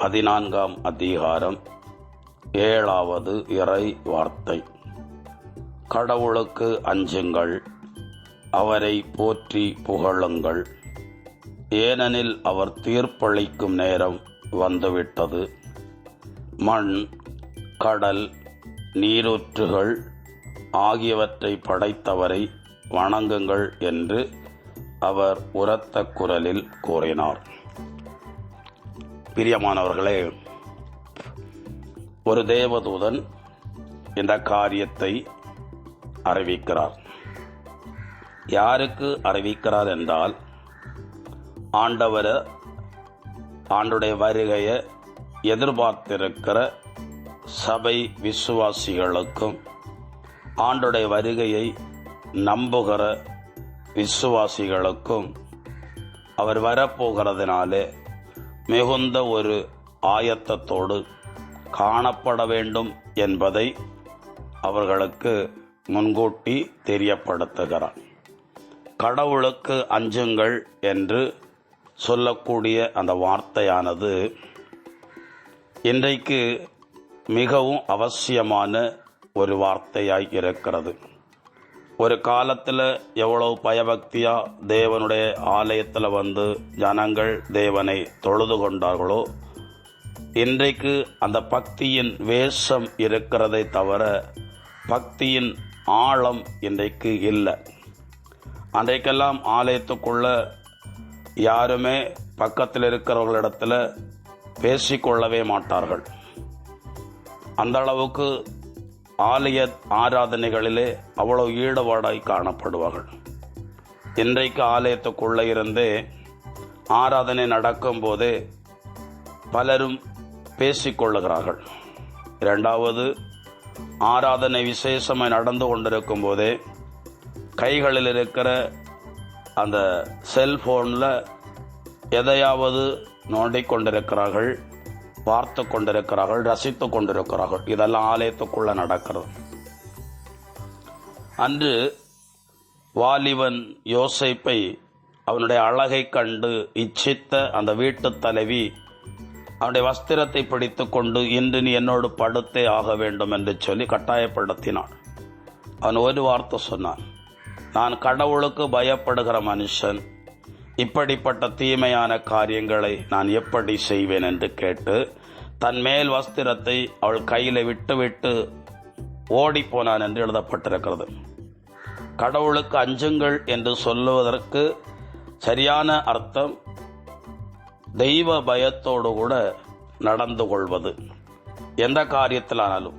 பதினான்காம் அதிகாரம் ஏழாவது இறை வார்த்தை. கடவுளுக்கு அஞ்சுங்கள் அவரை போற்றி புகழுங்கள். ஏனெனில் அவர் தீர்ப்பளிக்கும் நேரம் வந்துவிட்டது. மண் கடல் நீரூற்றுகள் ஆகியவற்றை படைத்தவரை வணங்குங்கள் என்று அவர் உரத்த குரலில் கூறினார். பிரியமானவர்களே ஒரு தேவதூதன் இந்த காரியத்தை அறிவிக்கிறார். யாருக்கு அறிவிக்கிறார் என்றால் ஆண்டவரை ஆண்டுடைய வருகையை எதிர்பார்த்திருக்கிற சபை விசுவாசிகளுக்கும் ஆண்டுடைய வருகையை நம்புகிற விசுவாசிகளுக்கும் அவர் வரப்போகிறதுனாலே மிகுந்த ஒரு ஆயத்தத்தோடு காணப்பட வேண்டும் என்பதை அவர்களுக்கு முன்கூட்டி தெரியப்படுத்துகிறார் கடவுளுக்கு அஞ்சுங்கள் என்று சொல்லக்கூடிய அந்த வார்த்தையானது இன்றைக்கு மிகவும் அவசியமான ஒரு வார்த்தையாய் இருக்கிறது. ஒரு காலத்தில் எவ்வளவு பயபக்தியாக தேவனுடைய ஆலயத்தில் வந்து ஜனங்கள் தேவனை தொழுது கொண்டார்களோ இன்றைக்கு அந்த பக்தியின் வேஷம் இருக்கிறதை தவிர பக்தியின் ஆழம் இன்றைக்கு இல்லை. அன்றைக்கெல்லாம் ஆலயத்துக்குள்ள யாருமே பக்கத்தில் இருக்கிறவர்களிடத்தில் பேசிக்கொள்ளவே மாட்டார்கள். அந்த அளவுக்கு ஆலய ஆராதனைகளிலே அவ்வளவு ஈடுபாடாய் காணப்படுவார்கள். இன்றைக்கு ஆலயத்துக்குள்ளே இருந்தே ஆராதனை நடக்கும் போதே பலரும் பேசிக்கொள்ளுகிறார்கள். இரண்டாவது ஆராதனை விசேஷமாய் நடந்து கொண்டிருக்கும் போதே கைகளில் இருக்கிற அந்த செல்ஃபோனில் எதையாவது நோண்டிக் கொண்டிருக்கிறார்கள் பார்த்து கொண்டிருக்கிறார்கள் ரசித்து கொண்டிருக்கிறார்கள். இதெல்லாம் ஆலயத்துக்குள்ளே நடக்கிறது. அன்று வாலிபன் யோசைப்பை அவனுடைய அழகை கண்டு இச்சித்த அந்த வீட்டுத் தலைவி அவனுடைய வஸ்திரத்தை பிடித்து கொண்டு இன்று நீ என்னோடு படுத்தே ஆக வேண்டும் என்று சொல்லி கட்டாயப்படுத்தினான். அவன் ஒரு வார்த்தை சொன்னான் நான் கடவுளுக்கு பயப்படுகிற மனுஷன் இப்படிப்பட்ட தீமையான காரியங்களை நான் எப்படி செய்வேன் என்று கேட்டு தன் மேல் வஸ்திரத்தை அவள் கையில் விட்டுவிட்டு ஓடிப்போனான் என்று எழுதப்பட்டிருக்கிறது. கடவுளுக்கு அஞ்சுங்கள் என்று சொல்லுவதற்கு சரியான அர்த்தம் தெய்வ பயத்தோடு கூட நடந்து கொள்வது. எந்த காரியத்திலானாலும்.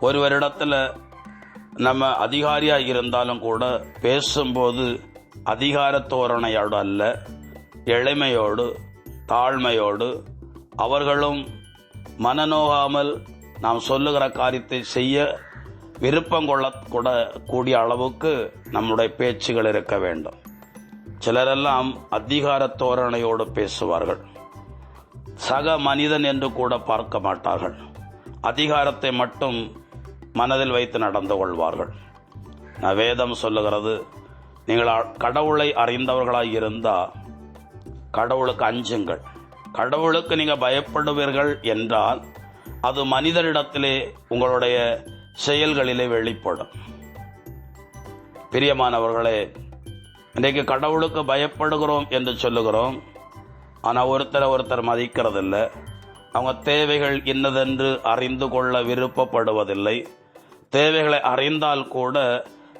ஒருவரிடத்தில் நம்ம அதிகாரியாக இருந்தாலும் கூட பேசும்போது அதிகாரத்தோரணையோடு அல்ல எளிமையோடு தாழ்மையோடு அவர்களும் மனநோகாமல் நாம் சொல்லுகிற காரியத்தை செய்ய விருப்பம் கொள்ள கூடிய அளவுக்கு நம்முடைய பேச்சுகள் இருக்க வேண்டும். சிலரெல்லாம் அதிகார தோரணையோடு பேசுவார்கள். சக மனிதன் என்று கூட பார்க்க மாட்டார்கள். அதிகாரத்தை மட்டும் மனதில் வைத்து நடந்து கொள்வார்கள். நான் வேதம் சொல்லுகிறது நீங்கள் கடவுளை அறிந்தவர்களாக இருந்தால் கடவுளுக்கு அஞ்சுங்கள். கடவுளுக்கு நீங்கள் பயப்படுவீர்கள் என்றால் அது மனிதரிடத்திலே உங்களுடைய செயல்களிலே வெளிப்படும். பிரியமானவர்களே இன்றைக்கு கடவுளுக்கு பயப்படுகிறோம் என்று சொல்லுகிறோம். ஆனால் ஒருத்தரை ஒருத்தர் மதிக்கிறதில்ல. அவங்க தேவைகள் இன்னதென்று அறிந்து கொள்ள விருப்பப்படுவதில்லை. தேவைகளை அறிந்தால் கூட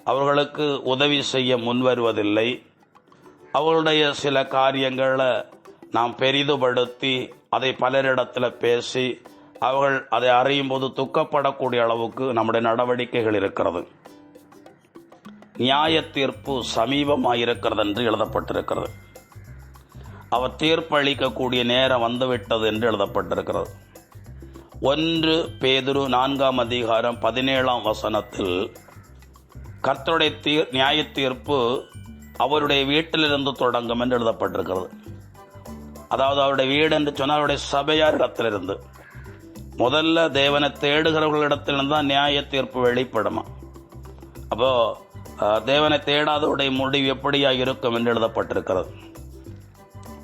அவர்களுக்கு உதவி செய்ய முன்வருவதில்லை. அவர்களுடைய சில காரியங்களை நாம் பெரிதுபடுத்தி அதை பலரிடத்தில் பேசி அவர்கள் அதை அறியும் போது துக்கப்படக்கூடிய அளவுக்கு நம்முடைய நடவடிக்கைகள் இருக்கிறது. நியாய தீர்ப்பு சமீபமாயிருக்கிறது என்று எழுதப்பட்டிருக்கிறது. அவர் தீர்ப்பளிக்கக்கூடிய நேரம் வந்துவிட்டது என்று எழுதப்பட்டிருக்கிறது. ஒன்று பேதுரு நான்காம் அதிகாரம் பதினேழாம் வசனத்தில் கர்த்தருடைய தீர் நியாய தீர்ப்பு அவருடைய வீட்டிலிருந்து தொடங்கும் என்று எழுதப்பட்டிருக்கிறது. அதாவது அவருடைய வீடு என்று சொன்னால் அவருடைய சபையார் இடத்திலிருந்து முதல்ல தேவனை தேடுகிறவர்களிடத்திலிருந்து தான் நியாய தீர்ப்பு வெளிப்படுமா? அப்போது தேவனை தேடாதவருடைய முடிவு எப்படியாக இருக்கும் என்று எழுதப்பட்டிருக்கிறது.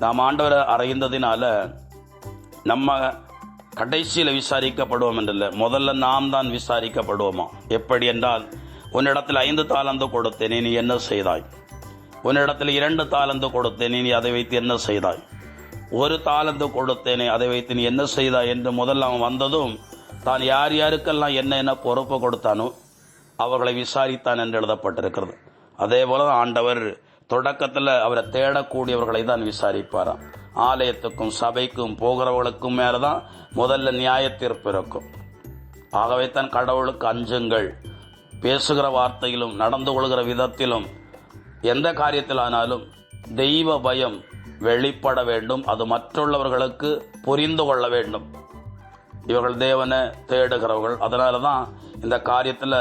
நாம் ஆண்டவரை அறிந்ததினால நம்ம கடைசியில் விசாரிக்கப்படுவோம் என்றில்லை. முதல்ல நாம் தான் விசாரிக்கப்படுவோமா? எப்படி என்றால் உன்னிடத்தில் ஐந்து தாளந்து கொடுத்தேன் நீ என்ன செய்தாய்? உன்னிடத்தில் இரண்டு தாளந்து கொடுத்தேன் நீ அதை வைத்து என்ன செய்தாய்? ஒரு தாளந்து கொடுத்தேனே அதை வைத்து நீ என்ன செய்தாய்? என்று முதல்ல அவன் வந்ததும் தான் யார் யாருக்கெல்லாம் என்ன என்ன பொறுப்பு கொடுத்தானோ அவர்களை விசாரித்தான் என்று எழுதப்பட்டிருக்கிறது. அதே போல ஆண்டவர் தொடக்கத்தில் அவரை தேடக்கூடியவர்களை தான் விசாரிப்பாராம். ஆலயத்துக்கும் சபைக்கும் போகிறவர்களுக்கும் மேலதான் முதல்ல நியாயத்தீர்ப்பு இருக்கும். ஆகவே தான் கடவுளுக்கு அஞ்சுங்கள். பேசுகிற வார்த்தையிலும் நடந்து கொள்கிற விதத்திலும் எந்த காரியத்திலானாலும் தெய்வ பயம் வெளிப்பட வேண்டும். அது மற்றுள்ளவர்களுக்கு புரிந்து கொள்ள வேண்டும். இவர்கள் தேவனை தேடுகிறவர்கள். அதனால தான் இந்த காரியத்தில்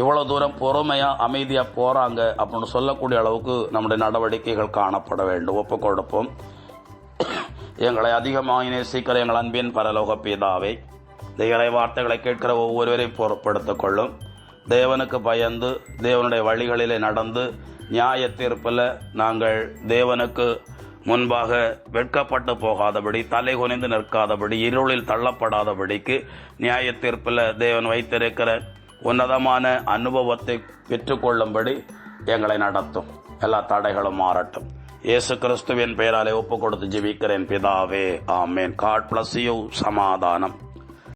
இவ்வளோ தூரம் பொறுமையாக அமைதியாக போகிறாங்க அப்படின்னு சொல்லக்கூடிய அளவுக்கு நம்முடைய நடவடிக்கைகள் காணப்பட வேண்டும். ஒப்பு கொடுப்போம். எங்களை அதிகமாக நேசிக்கிற எங்கள் அன்பின் பரலோக பிதாவை இந்த இறை வார்த்தைகளை கேட்கிற ஒவ்வொருவரையும் பொறுப்படுத்திக் கொள்ளும். தேவனுக்கு பயந்து தேவனுடைய வழிகளிலே நடந்து நியாய தீர்ப்பில் நாங்கள் தேவனுக்கு முன்பாக வெட்கப்பட்டு போகாதபடி தலை குனிந்து நிற்காதபடி இருளில் தள்ளப்படாதபடிக்கு நியாய தீர்ப்பில் தேவன் வைத்திருக்கிற உன்னதமான அனுபவத்தை பெற்றுக்கொள்ளும்படி எங்களை நடத்தும். எல்லா தடைகளும் மாறட்டும். இயேசு கிறிஸ்துவின் பெயராலே ஒப்பு கொடுத்து ஜெபிக்கிறேன் பிதாவே. ஆமேன். காட் பிளஸ் யூ சமாதானம்.